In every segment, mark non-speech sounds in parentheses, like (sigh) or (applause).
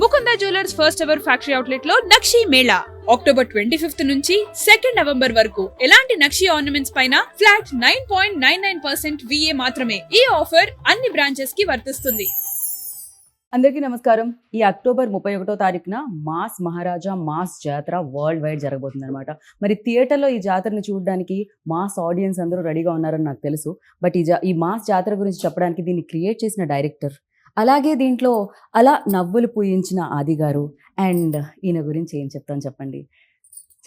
Mukunda jewellers first ever factory అవుట్లెట్లో Nakshi Mela. October twenty fifth నుంచి second November వరకు ఎలాంటి Nakshi ornaments పైన flat nine point nine nine percent VA మాత్రమే ఈ offer అన్ని బ్రాంచెస్కి వర్తిస్తుంది. అందరికీ నమస్కారం. ఈ అక్టోబర్ ముప్పై ఒకటో తారీఖున mass Maharaja mass Jathara world wide జరగబోతుంది అనమాట మరి థియేటర్లో ఈ జాతరని చూడడానికి మాస్ ఆడియన్స్ అందరూ రెడీగా ఉన్నారని నాకు తెలుసు. బట్ ఈ జా ఈ మాస్ జాతర గురించి చెప్పడానికి దీన్ని క్రియేట్ చేసిన డైరెక్టర్ అలాగే దీంట్లో అలా నవ్వులు పూయించిన ఆది గారు అండ్ ఈయన గురించి ఏం చెప్తాను చెప్పండి.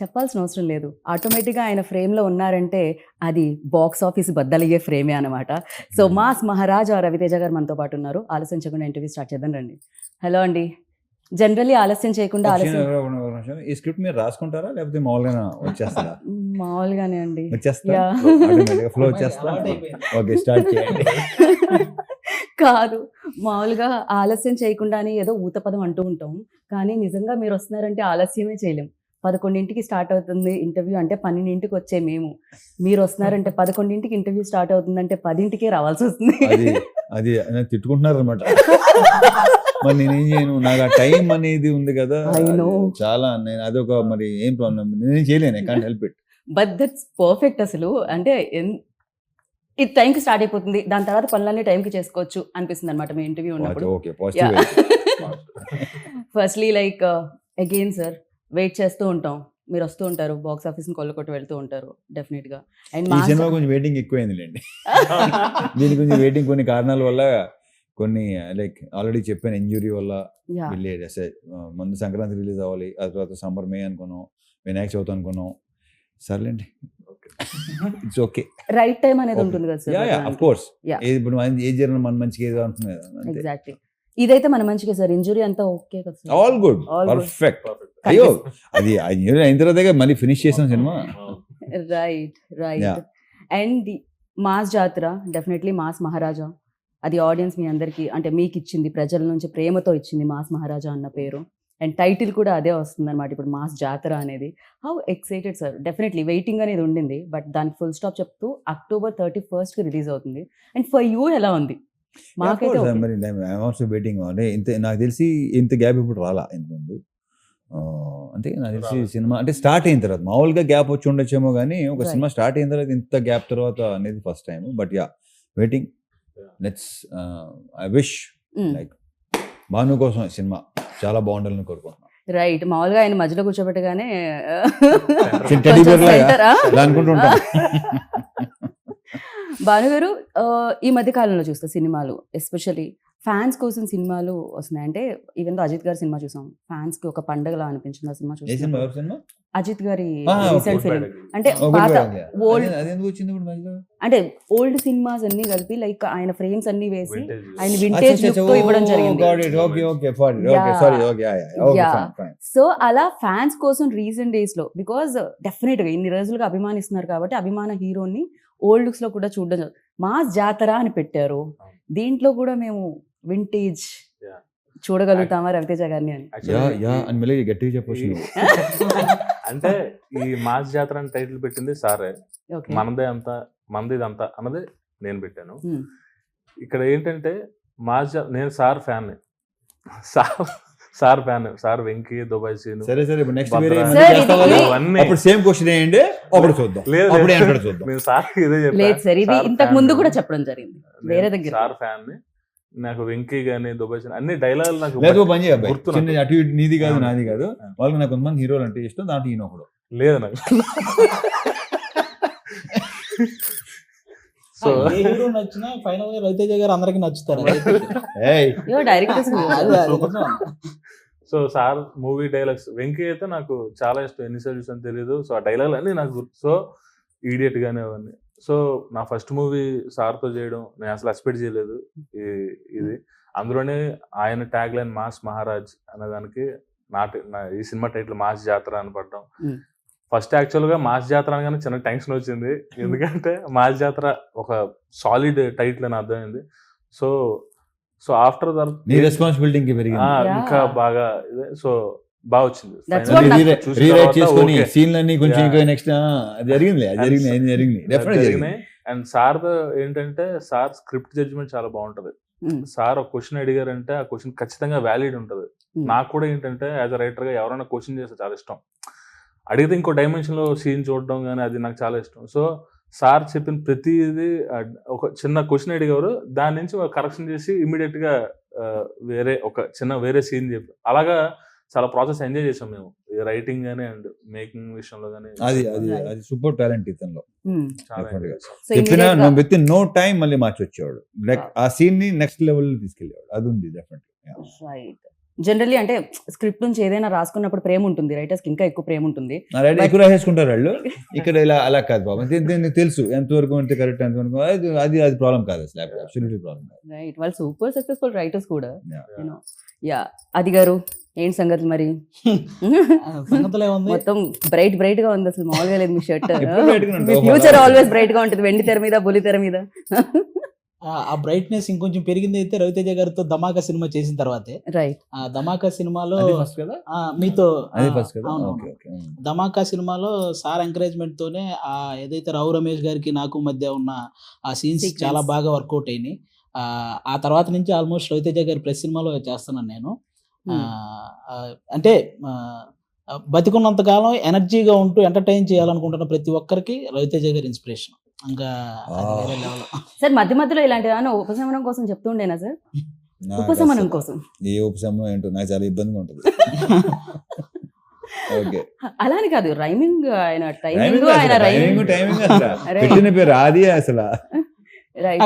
చెప్పాల్సిన అవసరం లేదు. ఆటోమేటిక్గా ఆయన ఫ్రేమ్లో ఉన్నారంటే అది బాక్స్ ఆఫీస్ బద్దలయ్యే ఫ్రేమే అనమాట సో మాస్ మహారాజా రవితేజ గారు మనతో పాటు ఉన్నారు. ఆలస్యించకుండా ఇంటర్వ్యూ స్టార్ట్ చేద్దాం రండి. హలో అండి. జనరల్లీ ఆలస్యం చేయకుండా ఆలస్యం. ఈ స్క్రిప్ట్ మీరు రాసుకుంటారా? లేకపోతే మామూలుగా వచ్చేస్తారా? (laughs) మామూలుగానే అండి. వచ్చేస్తా. ఫ్లో (laughs) వచ్చేస్తా? ఓకే స్టార్ట్ చేయండి. (laughs) కాదు. మామూలుగా ఆలస్యం చేయకుండానే ఏదో ఊతపదం అంటూ ఉంటాం. కానీ నిజంగా మీరు వస్తున్నారంటే ఆలస్యమే చేయలేం. పదకొండింటికి స్టార్ట్ అవుతుంది ఇంటర్వ్యూ అంటే పన్నెండింటికి వచ్చే మేము. మీరు వస్తున్నారంటే పదకొండింటికి ఇంటర్వ్యూ స్టార్ట్ అవుతుందంటే పదింటికే రావాల్సి వస్తుంది. అది తిట్టుకుంటున్నారు అనమాట మరి నేనేం చేయను? నాకు ఆ టైం అనేది ఉంది కదా. చాలా నేను అదొక మరి ఏం ప్రాబ్లం నేనేం చేయలేను I can't help it but that's perfect అసలు. అంటే ఇది టైంకి స్టార్ట్ అయిపోతుంది. దాని తర్వాత పనులన్నీ టైంకి చేసుకోవచ్చు అనిపిస్తుంది అనమాట మీ ఇంటర్వ్యూ ఉన్నప్పుడు. Firstly like again sir wait చేస్తూ ఉంటాం. మీరు వస్తూ ఉంటారు బాక్స్ ఆఫీస్ని కొల్లకొట్టి వెళ్తూ ఉంటారు డెఫినెట్గా. అండ్ ఈ సినిమా కొంచెం వెయిటింగ్ ఎక్కువైందిలేండి. (laughs) దీని కొంచెం వెయిటింగ్ కొన్ని కారణాల వల్ల కొన్ని లైక్ ఆల్రెడీ చెప్పాను ఇంజురీ వల్ల వెళ్ళేది ముందు సంక్రాంతి రిలీజ్ అవ్వాలి ఆ తర్వాత సమ్మర్ మే అనుకున్నాం వినాయక చవితి అనుకున్నాం. సర్లేండి ఇట్స్ ఓకే రైట్ టైం అనేది. ఉంటుంది కదా yeah yeah sir of course Yeah. ఇప్పుడు మన ఏ జరిగిన మన మంచిగా ఏదో అంటుంది కదా అంతే. ఎగ్జాక్ట్లీ ఇదైతే మన మంచిగా సార్ ఇంజురీ అంతా ఓకే కదా sir all good All good. Perfect అయ్యో అది ఆ injury అయిన తర్వాత మళ్ళీ ఫినిష్ చేసాం cinema. Right right Yeah. And mass Jathara definitely mass Maharaja. అది ఆడియన్స్ మీ అందరికి అంటే మీకు ఇచ్చింది ప్రజల నుంచి ప్రేమతో ఇచ్చింది మాస్ మహారాజా అన్న పేరు. అండ్ టైటిల్ కూడా అదే వస్తుంది అనమాట ఇప్పుడు మాస్ జాతర అనేది. How excited sir definitely waiting అనేది ఉండింది. బట్ దానికి ఫుల్ స్టాప్ చెప్తూ అక్టోబర్ థర్టీ ఫస్ట్కి రిలీజ్ అవుతుంది. అండ్ ఫర్ యూ ఎలా ఉంది? మాకైతే వెయిటింగ్ ఇంత నాకు తెలిసి ఇంత గ్యాప్ ఇప్పుడు రాలా ఇంత ముందు ఆ, అంటే నాకు తెలిసి సినిమా అంటే స్టార్ట్ అయిన తర్వాత మామూలుగా గ్యాప్ వచ్చి ఉండొచ్చేమో కానీ ఒక. సినిమా స్టార్ట్ అయిన తర్వాత ఇంత గ్యాప్ తర్వాత అనేది first time but yeah waiting let's I wish. Like Bhanu కోసం సినిమా చాలా బాగుండాలని కోరుకుంటున్నాను రైట్ మామూలుగా ఆయన మధ్యలో కూర్చోబెట్టగానే అనుకుంటుంటాం. (laughs) భానుగారు ఈ మధ్య కాలంలో చూస్తా సినిమాలు ఎస్పెషల్లీ ఫ్యాన్స్ కోసం సినిమాలు వస్తున్నాయి. అంటే ఈవెన్ అజిత్ గారి సినిమా చూసాం. ఫ్యాన్స్కి ఒక పండగలా అనిపించింది ఆ సినిమా సినిమా? అజిత్ గారి రీసెంట్. ఫిలిం. అంటే పాత మధ్యలో అంటే ఓల్డ్ సినిమాస్ అన్ని కలిపి లైక్ ఆయన ఫ్రేమ్స్ అన్ని వేసి ఆయన వింటేజ్ అచ్చా, లుక్తో ఇవ్వడం జరిగింది. సో అలా ఫ్యాన్స్ కోసం రీసెంట్ డేస్లో బికాజ్ డెఫినెట్గా ఇన్ని రోజులుగా అభిమానిస్తున్నారు కాబట్టి అభిమాన హీరోని ఓల్డ్ లుక్స్లో కూడా చూడడం మాస్ జాతర అని పెట్టారు. దీంట్లో కూడా మేము వింటేజ్. చూడగలుగుతామా రవితేజ గారిని అని యా యా అని మళ్ళీ గట్టిగా చెప్పొచ్చు నువ్వు. (laughs) అంటే ఈ మాస్ జాతర అని టైటిల్ పెట్టింది సారే ఓకే మనదే అంత మనది ఇదంతా అన్నది నేను పెట్టాను. ఇక్కడ ఏంటంటే మాస్ నేను sir fan sir sir fan sir Venky Dubai scene సరే సరే ఇప్పుడు నెక్స్ట్. వేరే అప్పుడు సేమ్ క్వశ్చన్ ఏంటి అప్పుడు చూద్దాం లేదు, అప్పుడు చూద్దాం నేను సార్ ఇదే చెప్పా. లేదు సార్ ఇది ఇంతకు ముందు. కూడా చెప్పడం జరిగింది వేరే దగ్గర. సార్ ఫ్యాన్ని నాకు వెంకీ గానీ దుబాయ్ అన్ని డైలాగులు నాకు లేదు పని చేయ అబ్బాయి. గుర్తు చిన్న నాకు. అటు ఇటు నీది కాదు. నాది కాదు. వాళ్ళకి నాకు కొంతమంది హీరోలు అంటే ఇష్టం దాంట్లో ఈయన ఒకడు. లేదు నాకు. (laughs) సో ఏ హీరో నచ్చినా ఫైనల్గా రవితేజ గారు అందరికి నచ్చుతారు. (laughs) (laughs) So sir movie dialogues Venky అయితే నాకు చాలా ఇష్టం. ఎన్నిసార్లు చూసాను తెలియదు సో ఆ డైలాగ్ అన్ని నాకు గుర్తు సో ఈడియట్ గానే అవన్నీ. సో నా ఫస్ట్ మూవీ సార్తో చేయడం నేను అసలు ఎక్స్పెక్ట్ చేయలేదు. ఈ- ఇది. అందులోనే ఆయన ట్యాగ్ లైన్ మాస్ మహారాజ్ అనే దానికి నా ఈ సినిమా టైటిల్ మాస్ జాతర అని పడ్డం. ఫస్ట్ యాక్చువల్గా మాస్ జాతర అనగానే చిన్న టెన్షన్ వచ్చింది. ఎందుకంటే మాస్ జాతర ఒక సాలిడ్ టైటిల్ అని అర్థమైంది. సో సో ఆఫ్టర్ నీ రెస్పాన్సిబిలిటీ ఇంక బాగా ఇదే. సో బాగా వచ్చింది. రీరైట్ చేసుకొని. సీన్లన్నీ కొంచెం. ఇంకా నెక్స్ట్ జరిగింది జరిగింది అది జరిగింది డెఫినెట్ అండ్ సార్ ఏంటంటే సార్ స్క్రిప్ట్ జడ్జ్మెంట్ చాలా బాగుంటది. Hmm. సార్ ఒక క్వశ్చన్ అడిగారంటే ఆ క్వశ్చన్ ఖచ్చితంగా వ్యాలిడ్ ఉంటుంది. Hmm. నాకు కూడా ఏంటంటే యాజ్ అ రైటర్గా ఎవరైనా క్వశ్చన్ చేస్తే చాలా ఇష్టం. అడిగితే ఇంకో డైమెన్షన్లో సీన్ చూడడం కానీ అది నాకు చాలా ఇష్టం. సో సార్ చెప్పిన ప్రతిదీ ఒక చిన్న క్వశ్చన్ అడిగారు దాని నుంచి కరెక్షన్ చేసి ఇమీడియట్గా వేరే ఒక చిన్న వేరే సీన్ చెప్పి అలాగా చాలా ప్రాసెస్ ఎంజాయ్ చేసాం మేము. రైటింగ్ గానీ అండ్ మేకింగ్ విషయంలో కానీ అది అది అది సూపర్ టాలెంట్ ఇతనిలో. చెప్పిన విత్ ఇన్ నో టైం మళ్ళీ మార్చి వచ్చేవాడు లైక్ ఆ సీన్ని నెక్స్ట్ లెవెల్ తీసుకెళ్ళేవాడు. అది ఉంది డెఫినెట్ రైట్ జనరల్లీ అంటే స్క్రిప్ట్ నుంచి ఏదైనా రాసుకున్నప్పుడు ప్రేమ ఉంటుంది. రైటర్స్కి ఇంకా ఎక్కువ ప్రేమ ఉంటుంది. ఎక్కువ రాసేసుకుంటారు వాళ్ళు. (laughs) ఇక్కడ ఇలా అలా కాదు బాబు. దీని- దీనికి తెలుసు. ఎంతవరకు అంటే కరెక్ట్ ఎంతవరకు అది అది అది ప్రాబ్లం కాదు అసలు. అబ్సల్యూట్లీ ప్రాబ్లం రైట్ వాళ్ళు సూపర్ సక్సెస్ఫుల్ రైటర్స్ కూడా. యా అది గారు ఏంటి సంగతి మరి? మొత్తం బ్రైట్ బ్రైట్గా ఉంది అసలు మామూలుగా లేదు మీ షర్ట్. ఫ్యూచర్ ఆల్వేస్ బ్రైట్గా ఉంటుంది వెండి తెర మీద బుల్లి తెర మీద. ఆ- ఆ బ్రైట్నెస్ ఇంకొంచెం పెరిగింది అయితే రవితేజ గారితో ధమాకా సినిమా చేసిన తర్వాతే. రైట్ ఆ ధమాకా సినిమాలో అది ఫస్ట్ కదా? ఆ, మీతో ధమాకా సినిమాలో సార్ ఎంకరేజ్మెంట్ తోనే ఆ ఏదైతే రావు రమేష్ గారికి నాకు మధ్య ఉన్న ఆ సీన్స్. చాలా బాగా వర్కౌట్ అయినాయి. ఆ, ఆ తర్వాత నుంచి ఆల్మోస్ట్ రవితేజ గారి ప్రెస్ సినిమాలో చేస్తున్నాను నేను. అంటే బతికున్నంత కాలం ఎనర్జీగా ఉంటూ ఎంటర్టైన్ చేయాలనుకుంటున్న ప్రతి ఒక్కరికి రవితేజ గారి ఇన్స్పిరేషన్. ఇంకా అది. సార్ మధ్య మధ్యలో ఇలాంటి ఉపశమనం కోసం చెప్తూ ఉండేనా సార్? (laughs) ఉపశమనం కోసం. ఏ ఉపశమనం ఏంటో నాకు చాలా ఇబ్బందిగా ఉంటుంది. (laughs) అలాని కాదు రైమింగ్ ఆయన టైమింగ్ టైమింగ్ ఆయన రైమింగ్. పెట్టిన పేరు ఆది అసలు. (laughs)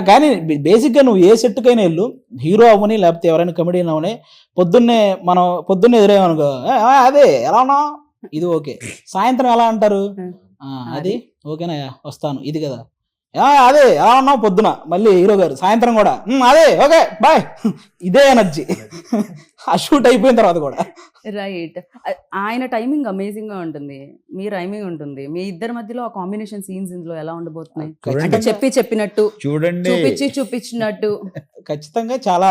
కానీ బేసిక్గా నువ్వు ఏ సెట్ కైనా వెళ్ళు. హీరో అవ్వని లేకపోతే ఎవరైనా కమెడియన్ అవని పొద్దున్నే మనం పొద్దున్నే ఎదురేమనుకో "ఏ, ఆ, అదే ఎలా ఉన్నావు? ఇది ఓకే. సాయంత్రం ఎలా అంటారు. "ఆ, అది ఓకేనా వస్తాను. ఇది కదా. "ఆ, అదే ఎలా ఉన్నావు పొద్దున మళ్ళీ హీరో గారు సాయంత్రం కూడా. "ఉమ్, అదే ఓకే బాయ్. ఇదే ఎనర్జీ. ఆ షూట్ అయిపోయిన తర్వాత కూడా. రైట్ ఆయన టైమింగ్ అమేజింగ్గా ఉంటుంది. మీ రైమింగ్ ఉంటుంది. మీ ఇద్దరి మధ్యలో ఆ కాంబినేషన్ సీన్స్ ఇందులో ఎలా ఉండబోతున్నాయి. అంటే చెప్పి చెప్పినట్టు చూడండి. చూపించి చూపించినట్టు. (laughs) ఖచ్చితంగా చాలా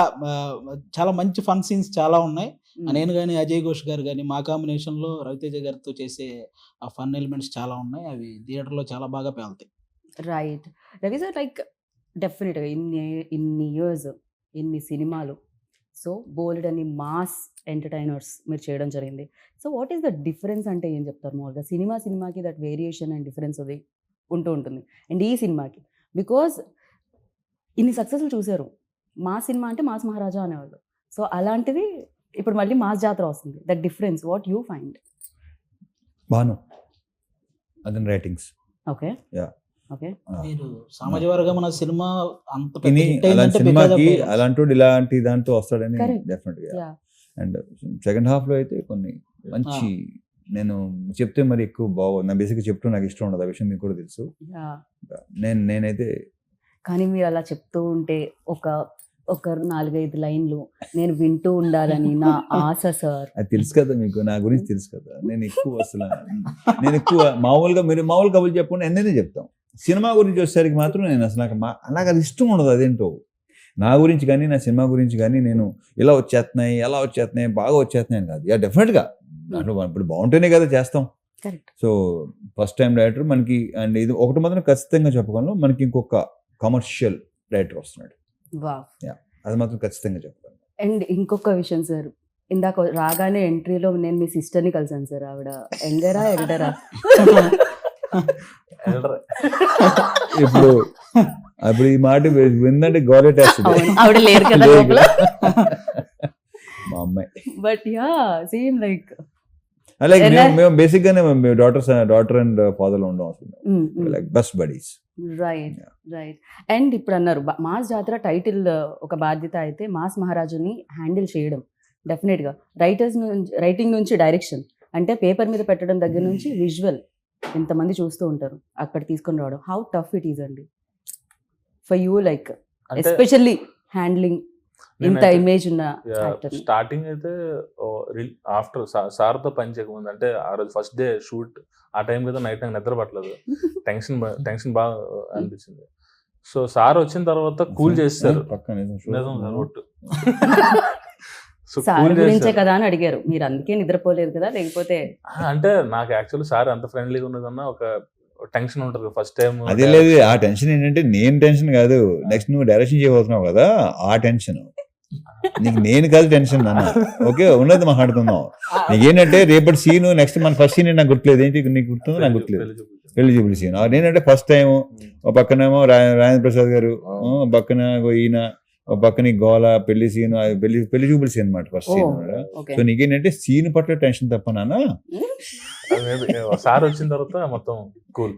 చాలా మంచి ఫన్ సీన్స్ చాలా ఉన్నాయి. నేను కానీ అజయ్ ఘోష్ గారు కానీ మా కాంబినేషన్లో రవితేజ గారితో చేసే ఆ ఫన్ ఎలిమెంట్స్ చాలా ఉన్నాయి. అవి థియేటర్లో చాలా బాగా పేలుతాయి. రైట్ రవి సార్ లైక్ డెఫినెట్గా ఇన్ని ఇన్ని ఇయర్స్ ఇన్ని సినిమాలు. సో బోల్డ్ అని మాస్ ఎంటర్టైనర్స్ మీరు చేయడం జరిగింది. So what is the difference అంటే ఏం చెప్తారు మామూలుగా? సినిమా సినిమాకి దట్ వేరియేషన్ అండ్ డిఫరెన్స్ అది ఉంటూ ఉంటుంది. అండ్ ఈ సినిమాకి. బికాజ్ ఇన్ని సక్సెస్లు చూశారు. మా సినిమా అంటే మాస్ మహారాజా అనేవాళ్ళు. సో అలాంటిది ఇప్పుడు మళ్ళీ మాస్ జాతర వస్తుంది. That difference what you find Bhanu అతని రైటింగ్స్ ఓకే Yeah. ఓకే. మీరు సామాజిక వర్గం అన్న సినిమా అంత అలాంటి సినిమాకి ఇలాంటి దాంతో వస్తాడని. డెఫినెట్గా. అండ్ సెకండ్ హాఫ్లో అయితే కొన్ని మంచి నేను చెప్తే మరి ఎక్కువ బాగోదు. నా బేసిక్ చెప్తూ నాకు ఇష్టం ఉండదు. ఆ విషయం మీకు కూడా తెలుసు. యా నేను నేనైతే కానీ మీరు అలా చెప్తూ ఉంటే ఒక ఒక నాలుగైదు లైన్లు నేను వింటూ ఉండాలని నా ఆశ సార్ అది తెలుసు కదా మీకు. నా గురించి తెలుసు కదా. నేను ఎక్కువ అసలు నేను ఎక్కువ మామూలుగా మీరు మామూలు కబుర్లు చెప్పకుండా ఎన్నైనా చెప్తాం. సినిమా గురించి వచ్చేసరికి మాత్రం నేను అసలు నాకు మా నాకు అది ఇష్టం ఉండదు అదేంటో. నా గురించి కానీ నా సినిమా గురించి కానీ నేను ఇలా వచ్చేస్తున్నాయి ఎలా వచ్చేస్తున్నాయి బాగా వచ్చేస్తున్నాయి కాదు. యా డెఫినెట్గా. దాంట్లో ఇప్పుడు బాగుంటేనే కదా చేస్తాం. సో ఫస్ట్ టైం డైరెక్టర్ మనకి అండ్ ఇది ఒకటి మాత్రం ఖచ్చితంగా చెప్పుకోను మనకి ఇంకొక కమర్షియల్ డైరెక్టర్ వస్తున్నాడు. అది మాత్రం ఖచ్చితంగా చెప్తాను అండ్ ఇంకొక విషయం సార్ ఇందాక రాగానే ఎంట్రీలో నేను మీ సిస్టర్ని కలిసాను సార్ ఆవిడ ఎంగరా ఎల్డరా Elder. (laughs) (laughs) ఇప్పుడు అప్పుడు ఈ మాట విందంటే అవును, ఆవిడ లేరు కదా లోపల. మా అమ్మాయి. బట్ యా సేమ్ లైక్ ఎలా? మేము బేసిక్ గానే మేము డాటర్స్ డాటర్ అండ్ ఫాదర్లో ఉండం అసలు like best buddies right right and ఇప్పుడు అన్నారు మాస్ జాతర టైటిల్ ఒక బాధ్యత అయితే మాస్ మహారాజుని హ్యాండిల్ చేయడం. డెఫినెట్గా రైటర్స్ నుంచి రైటింగ్ నుంచి డైరెక్షన్ అంటే పేపర్ మీద పెట్టడం దగ్గర నుంచి విజువల్ ఎంతమంది చూస్తూ ఉంటారు అక్కడ తీసుకొని రావడం. హౌ టఫ్ ఇట్ ఈస్ అండి. For you like especially handling ఇంత ఇమేజ్ ఉన్న స్టార్టింగ్ అయితే ఆఫ్టర్ సార్తో పని చేయకముందు అంటే ఆ రోజు ఫస్ట్ డే షూట్ ఆ టైం కదా నైట్ నాకు నిద్ర పట్టలేదు. (laughs) టెన్షన్ టెన్షన్ బాగా అనిపించింది. సో సార్ వచ్చిన తర్వాత కూల్ చేస్తారు. పక్కన నిజం సార్ ఒట్టు (laughs) సార్ గురించే కదా అని అడిగారు. మీరు అందుకే నిద్రపోలేదు కదా? లేకపోతే అంటే నాకు యాక్చువల్లీ సార్ అంత ఫ్రెండ్లీగా ఉన్నదన్నా ఒక టెన్షన్ ఉంటది. ఫస్ట్ టైం అదే లేదు. ఆ టెన్షన్ ఏంటంటే నేను టెన్షన్ కాదు. నెక్స్ట్ నువ్వు డైరెక్షన్ చేయబోతున్నావు కదా ఆ టెన్షన్ నీకు నేను కాదు టెన్షన్ అన్న ఓకే ఉన్నది మాట్లాడుకుందాం. నీకేంటంటే రేపటి సీన్ నెక్స్ట్ మన ఫస్ట్ సీన్ నాకు గుర్తులేదు. ఏంటి నీకు గుర్తుందో నాకు గుర్తులేదు. పెళ్ళి చూపుల సీన్ నేనంటే ఫస్ట్ టైం ఒక పక్కనేమో రా- రాజేంద్ర ప్రసాద్ గారు పక్కన ఈయన. పక్కన గోల పెళ్ళి సీన్ పెళ్ళి పెళ్ళి చూపుల సీన్ అనమాట ఫస్ట్ సీన్ సో నీకేంటంటే సీన్ పట్ల టెన్షన్ తప్ప నాన్న. సార్ వచ్చిన తర్వాత మొత్తం కూల్.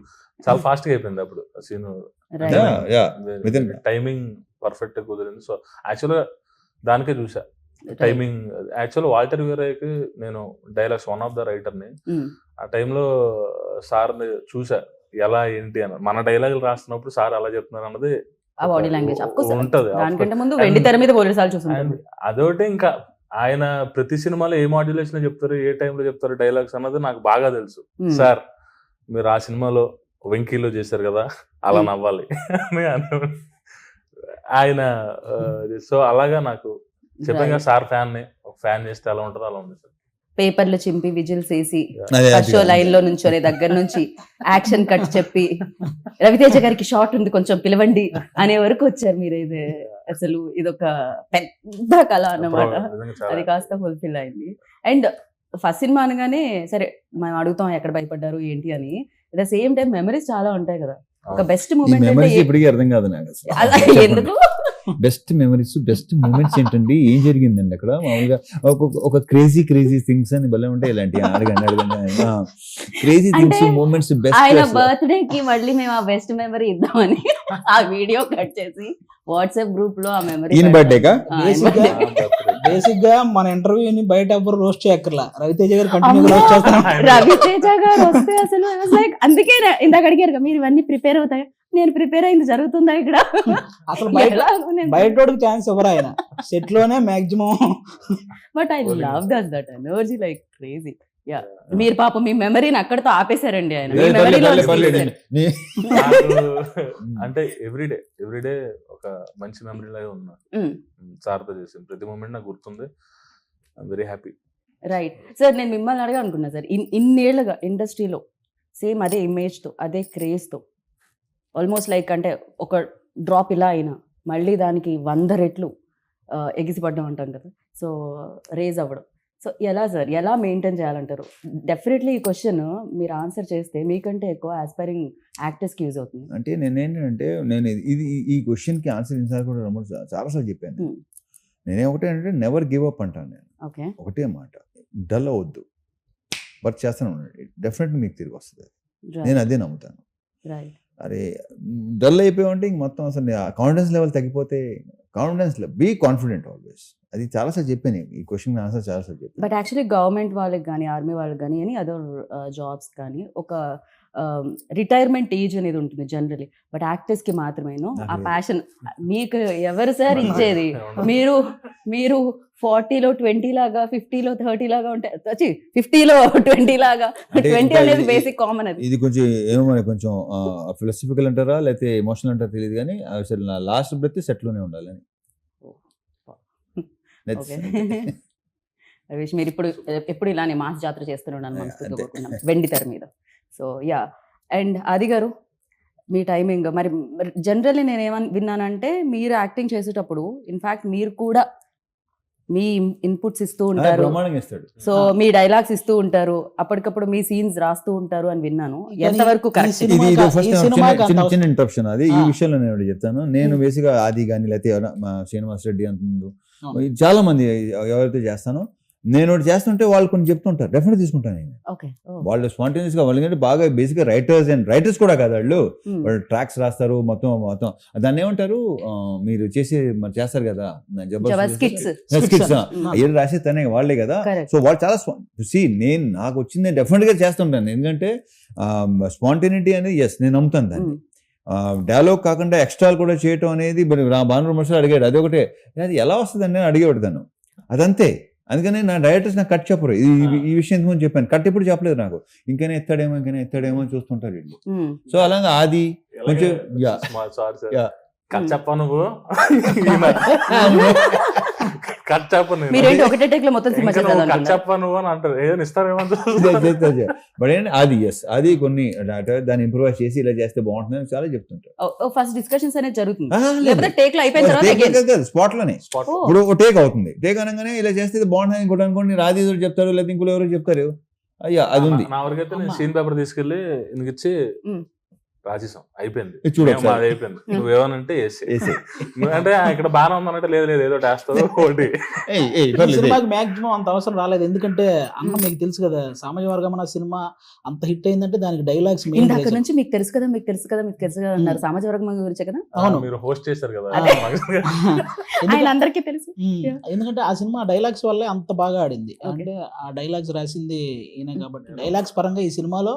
చాలా ఫాస్ట్గా అయిపోయింది అప్పుడు సీన్. టైమింగ్ పర్ఫెక్ట్గా కుదిరింది. సో యాక్చువల్గా దానికే చూసా. టైమింగ్ యాక్చువల్ వాల్టర్ వీరయ్యకి నేను డైలాగ్స్ వన్ ఆఫ్ ద రైటర్ని. ఆ టైంలో సార్ చూసా. ఎలా ఏంటి అని. మన డైలాగులు రాస్తున్నప్పుడు సార్ అలా చెప్తున్నారు అన్నది ఆ బాడీ లాంగ్వేజ్ ఉంటది దానికంటే ముందు వెండి తెర మీద పోలీసు అండ్ చూసుంటారు అదొకటి ఇంకా ఆయన ప్రతి సినిమాలో ఏ మాడ్యులేషన్ చెప్తారు ఏ టైంలో చెప్తారు డైలాగ్స్ అన్నది నాకు బాగా తెలుసు. సార్ మీరు ఆ సినిమాలో వెంకీలో చేశారు కదా అలా Hmm. నవ్వాలి. (laughs) ఆయన సో అలాగా నాకు చెప్పాను కదా సార్ ఫ్యాన్ని ఒక ఫ్యాన్ చేస్తే ఎలా ఉంటుందో అలా ఉంది సార్. పేపర్లు చింపి విజిల్స్ వేసి ఫస్ట్ షో. లైన్లో నుంచొని దగ్గర నుంచి యాక్షన్ కట్ చెప్పి రవితేజ గారికి షార్ట్ ఉంది కొంచెం పిలవండి అనే వరకు వచ్చారు మీరు ఇది అసలు ఇదొక పెద్ద కళ అన్నమాట. అది కాస్త ఫుల్ఫిల్ అయింది. అండ్ ఫస్ట్ సినిమా అనగానే సరే మనం అడుగుతాం ఎక్కడ భయపడ్డారు ఏంటి అని. At the same time memories చాలా ఉంటాయి కదా. ఒక. బెస్ట్ మూమెంట్ అంటే ఇప్పటికీ అర్థం కాదు నాకు. ఎందుకు? బెస్ట్ మెమరీస్ బెస్ట్ మూమెంట్స్ ఏంటండి? ఏం జరిగిందండి అక్కడ? మామూలుగా ఒక- క్రేజీ క్రేజీ థింగ్స్ అని భలే ఉంటాయి ఇలాంటి. అడగండి అడగండి. క్రేజీ థింగ్స్ మూమెంట్స్ ఆయన బెస్ట్ బర్త్డే కి మళ్ళీ మేము ఆ బెస్ట్ మెమరీ ఇద్దామని ఆ వీడియో కట్ చేసి వాట్సాప్ గ్రూప్లో ఆ మెమరీ ఈయన బర్త్డేకా? Basic గా- ఆ, birthday. బేసిక్గా మన ఇంటర్వ్యూని బయట ఎవ్వరు రోస్ట్ చేయక్కర్లా. రవితేజ గారు కంటిన్యూ! రోస్ట్ చేస్తాను రవితేజ గారు వస్తే అసలు like, అందుకే ఇందాక అడిగారు మీరు ఇవన్నీ ప్రిపేర్ అవుతాయి? నేను ప్రిపేర్ అయింది జరుగుతుందా ఇక్కడ? అసలు బయట బయట ఛాన్స్ ఇవ్వరు ఆయన? సెట్లోనే maximum but I love this that energy like crazy yeah మీరు పాపం మీ మెమరీని అక్కడతో ఆపేశారండి ఆయన. అంటే ఎవ్రీడే ఎవ్రీడే ఒక మంచి మెమరీ లాగా ఉన్నా. సార్తో చేసింది. ప్రతి మూమెంట్ నాకు గుర్తుంది. వెరీ హ్యాపీ రైట్ సార్ నేను మిమ్మల్ని అడగా అనుకున్నా సార్ ఇన్ ఇన్నేళ్ళుగా ఇండస్ట్రీలో సేమ్ అదే image తో అదే craze తో ఆల్మోస్ట్ లైక్ అంటే ఒక డ్రాప్ ఇలా అయినా మళ్ళీ దానికి వంద రెట్లు ఎగిసిపడ్డం అంటాం కదా. సో రేజ్ అవ్వడం. సో ఎలా సార్? ఎలా మెయింటైన్ చేయాలంటారు? డెఫినెట్లీ ఈ క్వశ్చన్ మీరు ఆన్సర్ చేస్తే మీకంటే ఎక్కువ ఆస్పైరింగ్ యాక్టర్స్కి యూజ్ అవుతుంది. అంటే నేను ఏంటంటే నేను ఇది- ఈ క్వశ్చన్కి ఆన్సర్ ఇన్సార్ కూడా రమణ చాలాసార్లు చెప్పాను. Hmm. నేనే ఒకటే అంటే నెవర్ గివ్ అప్ అంటాను నేను. ఓకే. ఒకటే మాట. డల్ అవ్వద్దు. వర్క్ చేస్తాను ఉండండి. డెఫినెట్లీ మీకు తిరిగి వస్తుంది. నేను అదే నమ్ముతాను. రైట్ అరే డల్ అయిపోయామంటే ఇంక మొత్తం అసలు కాన్ఫిడెన్స్ లెవెల్ తగ్గిపోతే కాన్ఫిడెన్స్ బీ కాన్ఫిడెంట్ ఆల్వేస్ అది చాలాసార్లు చెప్పాను ఈ క్వశ్చన్ ఆన్సర్ చాలాసార్లు చెప్పాను. బట్ యాక్చువల్లీ గవర్నమెంట్ వాళ్ళకి కానీ ఆర్మీ వాళ్ళకి కానీ అని అదర్ జాబ్స్ కానీ ఒక రిటైర్మెంట్ ఏజ్ అనేది ఉంటుంది జనరలీ బట్ యాక్టర్స్కి మాత్రమేను. ఆ. ప్యాషన్ మీకు ఎవరు సార్ ఇచ్చేది? మీరు మీరు ఫార్టీలో ట్వంటీ లాగా ఫిఫ్టీలో థర్టీ లాగా ఉంటాయి ఫిఫ్టీలో ట్వంటీ లాగా ట్వంటీ అనేది బేసిక్ కామన్ అది. ఇది కొంచెం ఏమో మరి కొంచెం ఫిలాసఫికల్ అంటారా లేకపోతే ఎమోషనల్ అంటారా తెలియదు కానీ అసలు నా లాస్ట్ బ్రెత్ సెట్లోనే ఉండాలని. రవీష్ (laughs) మీరు ఇప్పుడు ఎప్పుడు ఇలానే మాస్ జాతర చేస్తున్నాను వెండి తెర మీద. సో యా అండ్ ఆది గారు మీ టైమింగ్ మరి జనరల్లీ నేను ఏమని విన్నానంటే మీరు యాక్టింగ్ చేసేటప్పుడు ఇన్ఫాక్ట్ మీరు కూడా మీ ఇన్పుట్స్ ఇస్తూ ఉంటారు. సో మీ డైలాగ్స్ ఇస్తూ ఉంటారు. అప్పటికప్పుడు మీ సీన్స్ రాస్తూ ఉంటారు అని విన్నాను. ఎంతవరకు చిన్న. ఇంటరప్షన్ అది. ఈ. విషయంలో నేను చెప్తాను. నేను. బేసిక్గా ఆది కానీ లేకపోతే శ్రీనివాస్ రెడ్డి అంత ముందు. చాలా మంది ఎవరైతే చేస్తానో నేను ఒకటి చేస్తుంటే వాళ్ళు కొన్ని చెప్తుంటారు. డెఫినెట్ తీసుకుంటాను నేను. వాళ్ళు స్పాంటేనియస్గా వాళ్ళు బాగా బేసిక్గా రైటర్స్ అండ్ రైటర్స్ కూడా కాదు వాళ్ళు. వాళ్ళు ట్రాక్స్ రాస్తారు మొత్తం మొత్తం. దాన్ని ఏమంటారు? మీరు చేసి మరి చేస్తారు కదా? Skits Hmm. ఏది రాసే తనే వాళ్ళే కదా? సో వాళ్ళు చాలా సి నేను నాకు వచ్చింది డెఫినెట్గా చేస్తుంటాను. ఎందుకంటే స్పాంటేనిటీ అనేది ఎస్ నేను నమ్ముతాను దాన్ని. డైలాగ్ కాకుండా ఎక్స్ట్రా కూడా చేయటం అనేది మరి రా భాను మనుషులు అడిగాడు. అది ఒకటే అది ఎలా వస్తుందని నేను అడిగేవాడు అదంతే. అందుకని నా డైరెక్టర్స్ నాకు కట్ చెప్పరు. ఈ విషయం ఇంతకుముందు చెప్పాను. కట్ ఎప్పుడు చెప్పలేదు నాకు. ఇంకనే ఎత్తాడేమో ఇంకనే ఎత్తాడేమో అని చూస్తుంటారు వీళ్ళు. సో అలాగా ఆది కొంచెం yeah. Sorry sir. Yeah. Cut చెప్పా నువ్వు. (laughs) కట్ చెప్పను నేను. మీరేంటి ఒకటే టేక్లో మొత్తం సినిమా ఇంకా నువ్వు కట్ చేద్దాం చెప్ప నువ్వు అని అంటారు ఏదైనా ఇస్తారేమో అని బట్ ఏంటి అది ఎస్ అది కొన్ని దాన్ని ఇంప్రూవైజ్ చేసి ఇలా చేస్తే బాగుంటుంది అని చాలా చెప్తుంటారు. ఫస్ట్ డిస్కషన్స్ అనేది జరుగుతుంది. లేకపోతే టేక్లో అయిపోయిన తర్వాత again. స్పాట్లోనే. ఇప్పుడు టేక్ అవుతుంది. టేక్ అనగానే ఇలా చేస్తే బాగుంటుంది ఇంకోటి అనుకోండి రాది ఏదో చెప్తారు లేదా ఇంకోటి ఎవరో చెప్తారు. అయ్యా అది ఉంది. నా వరకైతే నేను. సీన్ పేపర్ తీసుకెళ్ళి నీకు ఇచ్చి రాసేసాం అయిపోయింది. ఇది చూడు మేము ఒకసారి. మాది అయిపోయింది నువ్వేమనంటే వేసి. అంటే ఇక్కడ బాగానే ఉందనంటే లేదు లేదు ఏదో వేస్తావు ఒకటి. సినిమాకి మాక్సిమం అంత అవసరం రాలేదు. ఎందుకంటే అన్న మీకు తెలుసు కదా సామాజిక వర్గం అన్న సినిమా అంత హిట్ అయిందంటే దానికి డైలాగ్స్ మెయిన్ ఇందాక నుంచి మీకు తెలుసు కదా మీకు తెలుసు కదా మీకు తెలుసు కదా అన్నారు. సామాజిక వర్గం గురించే కదా? అవును. మీరు హోస్ట్ చేశారు కదా. (laughs) ఆయన అందరికీ తెలుసు. ఎందుకంటే ఆ సినిమా డైలాగ్స్ వల్లే అంత బాగా ఆడింది. అంటే ఆ డైలాగ్స్ రాసింది ఈయన కాబట్టి డైలాగ్స్ పరంగా ఈ సినిమాలో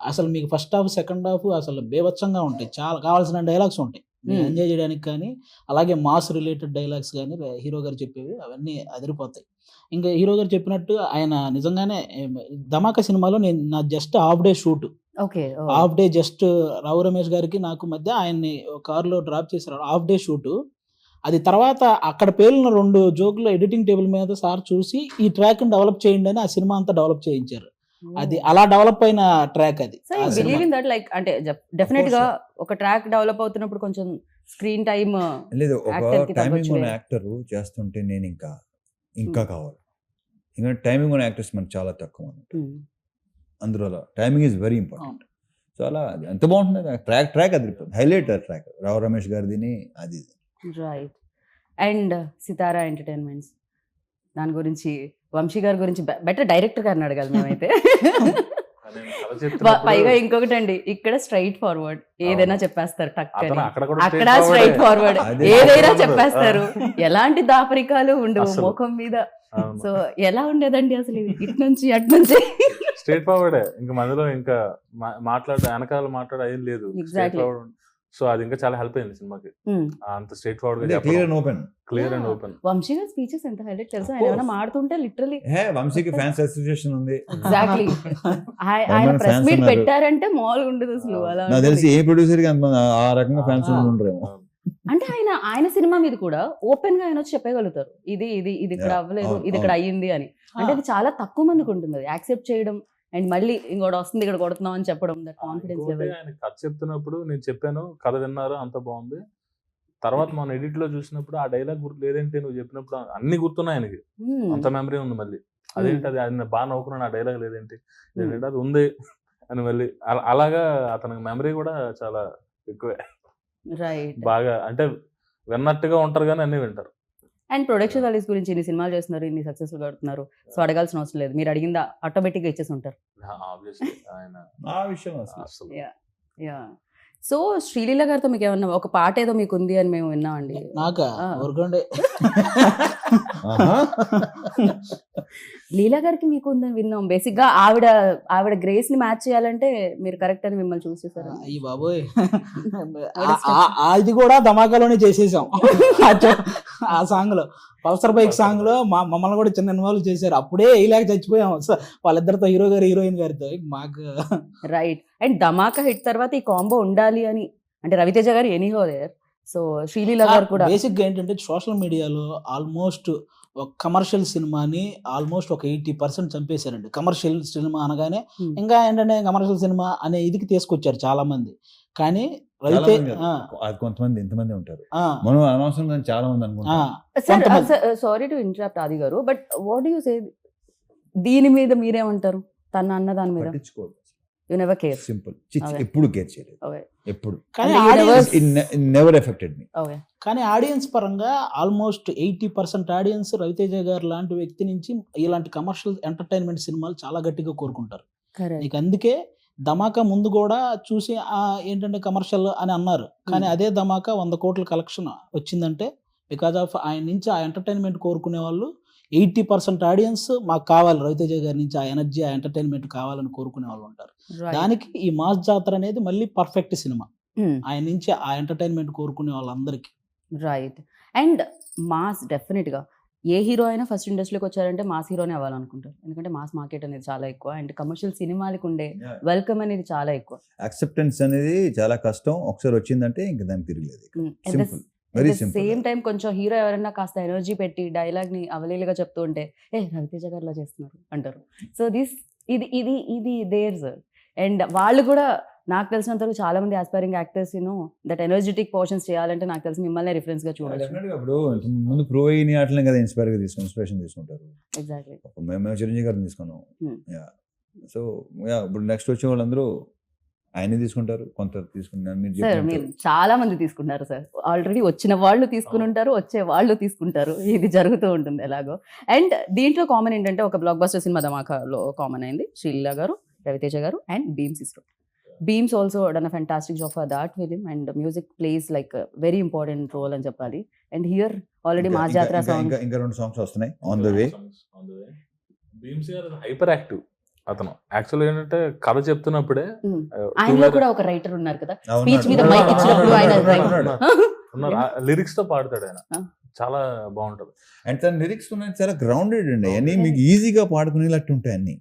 అసలు మీకు ఫస్ట్ హాఫ్ సెకండ్ హాఫ్ అసలు బేభత్సంగా ఉంటాయి. చాలా కావాల్సిన డైలాగ్స్ ఉంటాయి. ఎంజాయ్ చేయడానికి కానీ అలాగే మాస్ రిలేటెడ్ డైలాగ్స్ కానీ హీరో గారు చెప్పేవి అవన్నీ అదిరిపోతాయి. ఇంకా హీరో గారు చెప్పినట్టు ఆయన నిజంగానే ధమాకా సినిమాలో నేను నా just half day shoot okay half day just Rao Ramesh గారికి నాకు మధ్య ఆయన్ని కారులో డ్రాప్ చేశారు. హాఫ్ డే షూట్ అది తర్వాత అక్కడ పేలిన రెండు జోకులు ఎడిటింగ్ టేబుల్ మీద సార్ చూసి ఈ ట్రాక్ డెవలప్ చేయండి అని ఆ సినిమా అంతా డెవలప్ చేయించారు. అది అలా డెవలప్ అయిన ట్రాక్ అది. బిలీవ్ ఇన్ దట్ లైక్ అంటే డెఫినెట్గా ఒక ట్రాక్ డెవలప్ అవుతున్నప్పుడు కొంచెం స్క్రీన్ టైమ్ లేదు ఒక టైమింగ్ ఉన్న. యాక్టర్ చేస్తుంటే నేను ఇంకా ఇంకా కావాలి. ఇంకా టైమింగ్ ఉన్న యాక్టర్స్ మనకు చాలా తక్కువ అన్నట్టు అందులో timing is very important. So అలా అది ఎంత బాగుంటుంది ట్రాక్ ట్రాక్ అది హైలైట్ ట్రాక్. రావు రమేష్ గారిదిని అది రైట్ అండ్ సితారా ఎంటర్టైన్మెంట్స్ దాని గురించి వంశీ గారి గురించి బెటర్ డైరెక్టర్ గారిని అడగాలి మేమైతే. పైగా ఇంకొకటి అండి ఇక్కడ స్ట్రైట్ ఫార్వర్డ్. ఏదైనా చెప్పేస్తారు. అక్కడ కూడా అక్కడ straight స్ట్రైట్ ఫార్వర్డ్. ఏదైనా. చెప్పేస్తారు. ఎలాంటి దాపరికాలు ఉండవు. ముఖం మీద. సో ఎలా ఉండేదండి అసలు ఇది? ఇటు నుంచి అటు నుంచి? స్ట్రైట్ ఫార్వర్డే. ఇంకా మధ్యలో ఇంకా మాట్లాడే వెనకాల మాట్లాడే ఏం లేదు. సో అది ఇంకా చాలా హెల్ప్ అయింది సినిమాకి. అంత straight forward clear and open clear and. Open Vamsi గారి స్పీచెస్ ఎంత హైలైట్ తెలుసా ఆయన. ఏమైనా మాడుతుంటే లిటరలీ హే వంశీకి ఫ్యాన్స్ అసోసియేషన్ ఉంది ఎగ్జాక్ట్లీ (laughs) ఆయన ప్రెస్ మీట్. పెట్టారంటే మామూలుగా ఉండదు అసలు. అలా నాకు తెలిసి. ఏ ప్రొడ్యూసర్కి అంత ఆ రకంగా ఫ్యాన్స్. ఉండరేమో అంటే ఆయన ఆయన సినిమా మీద కూడా ఓపెన్గా ఆయన వచ్చి చెప్పగలుగుతారు ఇది ఇది ఇది ఇక్కడ. అవ్వలేదు ఇది ఇక్కడ అయ్యింది అని అంటే అది చాలా తక్కువ మందికి ఉంటుంది అది యాక్సెప్ట్ చేయడం అండ్ మళ్ళీ ఇంకోటి వస్తుంది ఇక్కడ కొడుతున్నాం అని చెప్పడం కాన్ఫిడెన్స్ లెవెల్ ఆయన కథ చెప్తున్నప్పుడు నేను చెప్పాను కథ విన్నారు? అంత బాగుంది. తర్వాత (laughs) మన ఎడిట్లో చూసినప్పుడు ఆ డైలాగ్ గుర్తు లేదంటే నువ్వు చెప్పినప్పుడు అన్ని గుర్తున్నాయి ఆయనకి. అంత మెమరీ ఉంది మళ్ళీ. అదేంటి అది ఆయన బాగా నవ్వుకున్నాను ఆ డైలాగ్ లేదేంటి? ఏంటంటే అది ఉంది అని మళ్ళీ అలా- అలాగా అతనికి మెమరీ కూడా చాలా ఎక్కువే. రైట్ బాగా అంటే విన్నట్టుగా ఉంటారు కానీ అన్ని వింటారు. అండ్ ప్రొడక్షన్ వాల్యూస్ గురించి ఇన్ని సినిమాలు చేస్తున్నారు ఇన్ని సక్సెస్ఫుల్ కడుతున్నారు సో అడగాల్సిన అవసరం లేదు. మీరు అడిగిందా ఆటోమేటిక్గా ఇచ్చేసి ఉంటారు. ఆబ్వియస్లీ ఆయన (laughs) ఆ విషయం అసలు. అసలు Yeah. యా సో శ్రీలీల గారితో మీకు ఏమన్నా ఒక పాట ఏదో మీకు ఉంది అని మేము విన్నామండి. నాక. (laughs) లీలా గారికి మీకు ఉందని విన్నాం. బేసిక్గా ఆవిడ ఆవిడ గ్రేస్ని మ్యాచ్ చేయాలంటే మీరు కరెక్ట్ అని మిమ్మల్ని చూస్ చేశారు అయ్యి బాబోయ్. (laughs) ఆ- ఆ- ఆ- అది కూడా ధమాకాలోనే చేసేసాం. ఆ సాంగ్లో. పల్సర్ బైక్ సాంగ్లో మా మమ్మల్ని కూడా చిన్న ఇన్వాల్వ్ చేశారు. అప్పుడే వేయలేక చచ్చిపోయాం. వాళ్ళిద్దరితో హీరో గారు హీరోయిన్ గారితో. మాకు రైట్ అండ్ ధమాకా హిట్ తర్వాత ఈ కాంబో ఉండాలి అని. అంటే రవితేజ గారు ఎనీహో దేర్ సో శ్రీలీల గారు కూడా బేసిక్గా ఏంటంటే సోషల్ మీడియాలో ఆల్మోస్ట్ ఒక కమర్షియల్ సినిమాని ఆల్మోస్ట్ ఒక ఎయిటీ పర్సెంట్ చంపేశారండి. కమర్షియల్ సినిమా అనగానే Hmm. ఇంకా ఏంటంటే కమర్షియల్ సినిమా అనే ఇదికి తీసుకొచ్చారు చాలా మంది కానీ అది కొంతమంది ఎంతమంది ఉంటారు. మనం అనవసరం చాలా మంది అనుకుంటాం. సారీ టు ఇంటరప్ట్ ఆది గారు బట్ వాట్ యూ సే దీని మీద మీరేమంటారు? తన అన్న దాని మీద. పట్టించుకోదు యు నెవర్ కేర్ సింపుల్. ఎప్పుడు కేర్ చేయలేదు. ఎప్పుడు. నెవర్ ఎఫెక్టెడ్ మీ ఓకే కానీ ఆడియన్స్ పరంగా almost eighty percent audience Raviteja గారు లాంటి వ్యక్తి నుంచి ఇలాంటి కమర్షియల్ ఎంటర్టైన్మెంట్ సినిమాలు చాలా గట్టిగా కోరుకుంటారు. కరెక్ట్ నీకు అందుకే ధమాకా ముందు కూడా చూసి ఆ ఏంటంటే కమర్షియల్ అని అన్నారు. కానీ Hmm. అదే ధమాకా వంద కోట్ల కలెక్షన్ వచ్చిందంటే బికాజ్ ఆఫ్ ఆయన నుంచి ఆ ఎంటర్టైన్మెంట్ కోరుకునే వాళ్ళు ఎయిటీ పర్సెంట్ ఆడియన్స్ మాకు కావాలి. రవితేజ గారి నుంచి ఆ ఎనర్జీ ఆ ఎంటర్టైన్మెంట్ కావాలని కోరుకునే వాళ్ళు ఉంటారు. దానికి ఈ మాస్ జాతర అనేది మళ్ళీ పర్ఫెక్ట్ సినిమా. ఆయన నుంచి ఆ ఎంటర్టైన్మెంట్ కోరుకునే వాళ్ళందరికీ. రైట్ అండ్ మాస్ డెఫినెట్గా ఏ హీరో అయినా ఫస్ట్ ఇండస్ట్రీకి వచ్చారంటే మాస్ హీరోనే అవ్వాలనుకుంటారు. ఎందుకంటే మాస్ మార్కెట్ అనేది చాలా ఎక్కువ. అండ్ కమర్షియల్ సినిమాలకు ఉండే వెల్కమ్ అనేది చాలా ఎక్కువ. యాక్సెప్టెన్స్ అనేది చాలా కష్టం. ఒకసారి వచ్చిందంటే ఇంకా దానికి తిరగలేదు. సింపుల్ సేమ్ టైం కొంచెం హీరో ఎవరైనా కాస్త ఎనర్జీ పెట్టి డైలాగ్ని అవలీలుగా చెప్తూ ఉంటే ఏ రవితేజ గారిలా చేస్తున్నారు అంటారు. సో దిస్ ఇది ఇది ఇది దేర్ సార్ అండ్ వాళ్ళు కూడా నాకు తెలిసినంత వరకు చాలా మంది aspiring actors you know that energetic portions చేయాలంటే నాకు తెలిసి మిమ్మల్ని రిఫరెన్స్గా ఇప్పుడు ముందు ప్రో అయిన అట్లనే కదా ఇన్స్పైర్గా తీసుకుని ఇన్స్పిరేషన్ తీసుకుంటారు. ఎగ్జాక్ట్లీ మేము చిరంజీవి గారిని తీసుకున్నాం. Hmm. సో యా ఇప్పుడు నెక్స్ట్ వచ్చే వాళ్ళందరూ ఆయనే తీసుకుంటారు కొంత తీసుకున్నారు మీరు సార్ చెప్పినట్టు. మీరు చాలా మంది తీసుకుంటారు సార్. ఆల్రెడీ వచ్చిన వాళ్ళు తీసుకుని ఉంటారు వచ్చే వాళ్ళు తీసుకుంటారు. ఇది జరుగుతూ ఉంటుంది ఎలాగో. అండ్ దీంట్లో కామన్ ఏంటంటే ఒక బ్లాక్ బస్టర్ సినిమా ధమాకాలో కామన్ అయింది. శ్రీలీల గారు రవితేజ గారు and Bheems ISRO Bheems also done a fantastic job for that film and music plays like very important role అని చెప్పాలి. అండ్ హియర్ ఆల్రెడీ మా జాతర ఇంకా- సాంగ్ ఇంకా ఇంకా రెండు సాంగ్స్ వస్తున్నాయి ఆన్ ద వే భీమ్స్ గారు హైపర్ యాక్టివ్ అతను. యాక్చువల్ ఏంటంటే కథ చెప్తున్నప్పుడే. ఆ, two ఆయనలో minutes- కూడా ఒక రైటర్ ఉన్నారు కదా. స్పీచ్ మీద. మైక్ ఇచ్చినప్పుడు ఆయన లిరిక్స్ (laughs) తో పాడతాడు ఆయన. చాలా బాగుంటది. అండ్ తన లిరిక్స్ ఉన్నాయి చాలా గ్రౌండెడ్ అండి. అన్ని మీకు ఈజీగా పాడుకునేటట్టు ఉంటాయి అన్ని.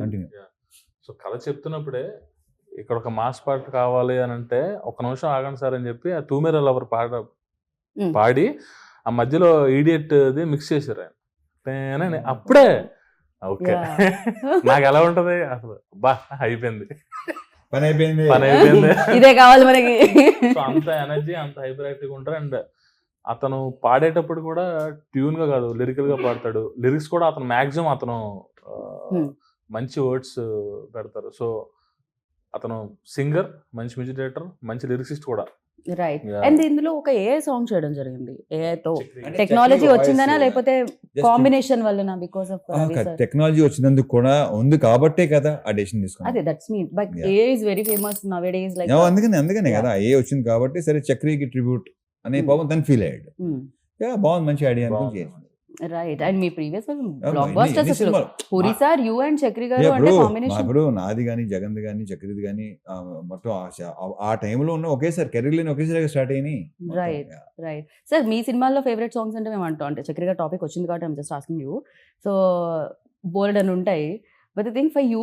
కంటిన్యూ సో కథ చెప్తున్నప్పుడే ఇక్కడ ఒక మాస్ పాట కావాలి అని అంటే ఒక నిమిషం ఆగండి సార్ అని చెప్పి ఆ తూమెర లవర్ పాట. పాడి ఆ మధ్యలో ఈడియట్ ది మిక్స్ చేశారు ఆయన. అప్పుడే ఓకే. (laughs) నాకు ఎలా ఉంటది? అసలు బా అయిపోయింది. పని అయిపోయింది. పని అయిపోయింది. ఇదే కావాలి మనకి. సో అంత ఎనర్జీ అంత హైపర్ యాక్టివ్ ఉంటారు. అండ్ అతను పాడేటప్పుడు కూడా ట్యూన్గా కాదు లిరికల్గా పాడతాడు. లిరిక్స్ కూడా అతను మాక్సిమం అతను Hmm. మంచి వర్డ్స్ పెడతారు. సో అతను సింగర్ మంచి మ్యూజిక్ డైరెక్టర్ మంచి లిరిక్సిస్ట్ కూడా. రైట్. అండ్ ఇందులో ఒక ఏ సాంగ్ చేయడం జరిగింది ఏతో అంటే టెక్నాలజీ వచ్చిందనా లేకపోతే కాంబినేషన్ వల్లనా బికాస్ ఆఫ్ టెక్నాలజీ వచ్చినందుకు కూడా ఉంది కాబట్టే కదా ఆ డెసిషన్ అదే that's mean but. A is very famous nowadays like అందుకనే అందుకనే. కదా ఏ వచ్చింది కాబట్టి సరే చక్రికి ట్రిబ్యూట్ అనే Hmm. పాపం తను ఫీల్ అయ్యాడు యా బాగుంది మంచి ఐడియా అనుకుని. చేసింది రైట్ అండ్ మీ ప్రీవియస్ బ్లాక్ బస్టర్స్ అసలు? Puri sir you and Chakri గారు అంటే కాంబినేషన్ ఇప్పుడు నాది కానీ జగన్ది కానీ చక్రిది కానీ మొత్తం ఆ టైంలో ఉన్న ఒకేసారి కెరీర్ ఒకేసారి స్టార్ట్ అయినాయి. Yeah. రైట్ సార్ మీ సినిమాల్లో ఫేవరెట్ సాంగ్స్ అంటే మేము అంటాం అంటే చక్రి గారు టాపిక్ వచ్చింది కాబట్టి I'm just asking you so bold అని ఉంటాయి but think for you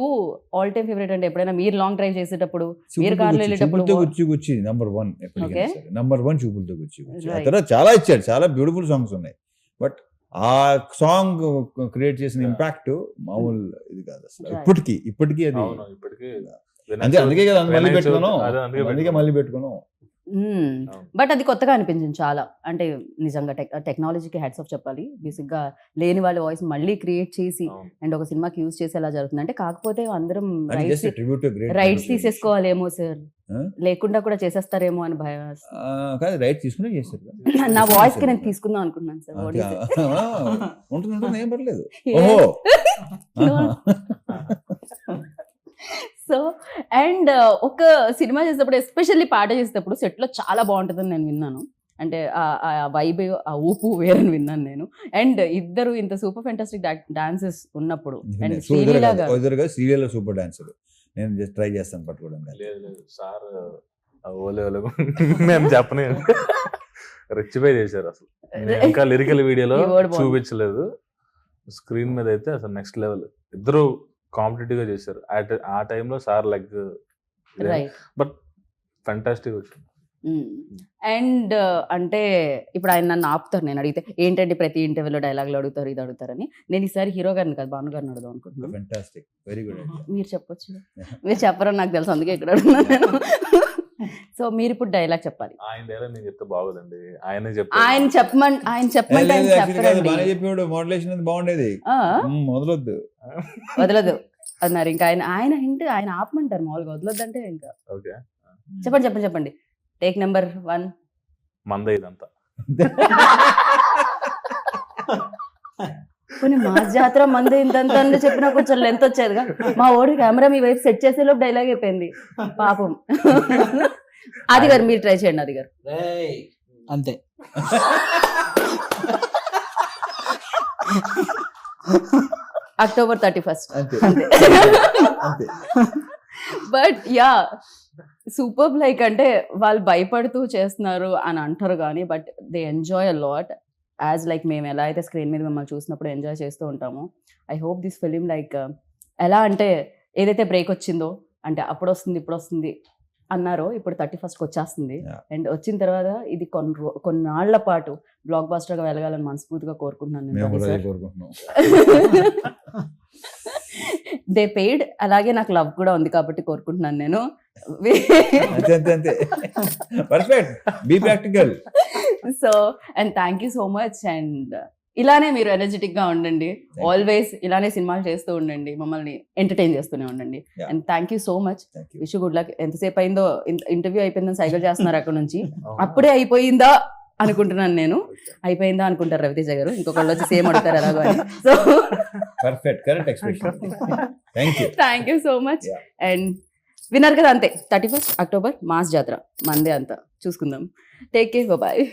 all time favourite అంటే ఎప్పుడైనా మీరు లాంగ్ డ్రైవ్ చేసేటప్పుడు మీరు కార్లో వెళ్ళేటప్పుడు గుచ్చి గుచ్చి నంబర్ వన్. నంబర్ వన్ చూపులతో గుచ్చి గుచ్చి. తర్వాత చాలా ఇచ్చాడు చాలా బ్యూటిఫుల్ సాంగ్స్ ఉన్నాయి బట్ ఆ సాంగ్ క్రియేట్ చేసిన. ఇంపాక్ట్ మామూలు ఇది కాదు అసలు. ఇప్పటికీ ఇప్పటికీ అది అంతే అందుకే కదా మళ్ళీ పెట్టుకున్నాం అదే అందుకే అందుకే. మళ్ళీ పెట్టుకున్నాం. బట్ అది కొత్తగా అనిపించింది చాలా అంటే నిజంగా టెక్ టెక్నాలజీకి హెడ్స్ ఆఫ్ చెప్పాలి బేసిక్గా లేని వాళ్ళ వాయిస్ మళ్ళీ క్రియేట్ చేసి. అండ్ ఒక సినిమాకి యూజ్ చేసి ఎలా జరుగుతుంది అంటే కాకపోతే అందరం అది రైట్స్ రైట్స్ తీసేసుకోవాలేమో సార్? లేకుండా కూడా చేసేస్తారేమో అని భయం. కాదు రైట్ తీసుకునే చేస్తారు. నా వాయిస్కి నేను కదా. తీసుకుందాం అనుకున్నాను సార్ ఉంటుంది ఉంటుంది ఏం పర్లేదు. (laughs) ఓహో. (laughs) సో అండ్ ఒక సినిమా చేసేటప్పుడు ఎస్పెషల్లీ పాట చేసేటప్పుడు set లో చాలా బాగుంటుందని నేను విన్నాను అంటే ఆ వైబ్ ఆ ఊపు వేరని విన్నాను నేను అండ్ ఇద్దరు ఇంత సూపర్ ఫెంటాస్టిక్ డాన్సెస్ ఉన్నప్పుడు అండ్ శ్రీలీల సూపర్ డాన్సర్ నేను జస్ట్ ట్రై చేస్తాను పట్టుకోవడం లేదు లేదు. సార్ ఓలే ఓలే మేము చెప్పనే. రెచ్చిపోయి చేశారు అసలు. (laughs) ఇంకా లిరికల్ వీడియోలో. చూపించలేదు. స్క్రీన్ మీద అయితే అసలు నెక్స్ట్ లెవెల్ ఇద్దరు కాంపిటేటివ్గా చేశారు. ఆ టైంలో sir leg right but fantastic వచ్చింది అండ్ అంటే ఇప్పుడు ఆయన నన్ను ఆపుతారు నేను అడిగితే ఏంటంటే ప్రతి ఇంటర్వ్యూలో డైలాగులు అడుగుతారు ఇది అడుగుతారని నేను ఈసారి హీరో గారిని కాదు భాను గారిని అడుగుదాం అనుకుంటున్నాను. ఫెంటాస్టిక్. Very good idea. మీరు చెప్పొచ్చు. (laughs) మీరు చెప్పరని నాకు తెలుసు అందుకే ఇక్కడ అడుగుతున్నాను నేను. సో మీరు ఇప్పుడు డైలాగ్ చెప్పాలి. ఆయన డైలాగ్ నేను చెప్తే బాగోదండి. ఆయనే ఆయన చెప్తారు చెప్పమని ఆయన చెప్పమంటే ఆయన చెప్పరండి. చెప్పేవాడు. మోడలేషన్ అది బాగుండేది. మొదలొద్దు వదలదు అన్నారు ఇంకా ఆయన ఆయన ఇంటి ఆయన ఆపమంటారు మామూలుగా. వదలొద్దు అంటే ఇంకా. ఓకే. చెప్పండి చెప్పండి చెప్పండి. టేక్ నెంబర్ వన్ మంద ఇదంతా కొన్ని మా జాతర మంది ఇంతంత అని చెప్పినా కొంచెం లెంత్ వచ్చేదిగా. మా ఓడి కెమెరా మీ వైపు సెట్ చేసే లోపు డైలాగ్ అయిపోయింది. పాపం. అది గారు మీరు ట్రై చేయండి అది గారు. అంతే. అక్టోబర్ థర్టీ ఫస్ట్ అంతే. అంతే. అంతే. But yeah super. లైక్ అంటే వాళ్ళు భయపడుతూ చేస్తున్నారు అని అంటారు కానీ but they enjoy a lot. As like మేము ఎలా అయితే స్క్రీన్ మీద మిమ్మల్ని చూసినప్పుడు ఎంజాయ్ చేస్తూ ఉంటామో I hope this film like ఎలా అంటే ఏదైతే బ్రేక్ వచ్చిందో అంటే అప్పుడు వస్తుంది ఇప్పుడు వస్తుంది అన్నారో ఇప్పుడు థర్టీ ఫస్ట్కి వచ్చేస్తుంది. అండ్ వచ్చిన తర్వాత ఇది కొన్ని కొన్నాళ్ళ పాటు బ్లాక్ బాస్టర్గా వెళ్ళగాలని మనస్ఫూర్తిగా కోరుకుంటున్నాను (laughs) దే పెయిడ్ అలాగే నాకు లవ్ కూడా ఉంది కాబట్టి కోరుకుంటున్నాను నేను. అంతే అంతే అంతే. Perfect be practical so and thank you so much and ఇలానే మీరు ఎనర్జెటిక్గా ఉండండి. ఆల్వేస్ ఇలానే సినిమాలు చేస్తూ ఉండండి. మమ్మల్ని ఎంటర్టైన్ చేస్తూనే ఉండండి. And thank you so much wish good luck ఎంతసేపు అయిందో ఇంటర్వ్యూ అయిపోయిందని సైకిల్ చేస్తున్నారు అక్కడ నుంచి. (laughs) అప్పుడే అయిపోయిందా? అనుకుంటున్నాను నేను. అయిపోయిందా అనుకుంటారు రవితేజ గారు. ఇంకొకళ్ళు వచ్చి సేమ్ అడుగుతారు ఎలాగో అని. So perfect correct expression thank you thank you so much. And విన్నారు కదా అంతే. థర్టీ ఫస్ట్ అక్టోబర్ మాస్ జాతర మందే అంతా. చూసుకుందాం. Take care bye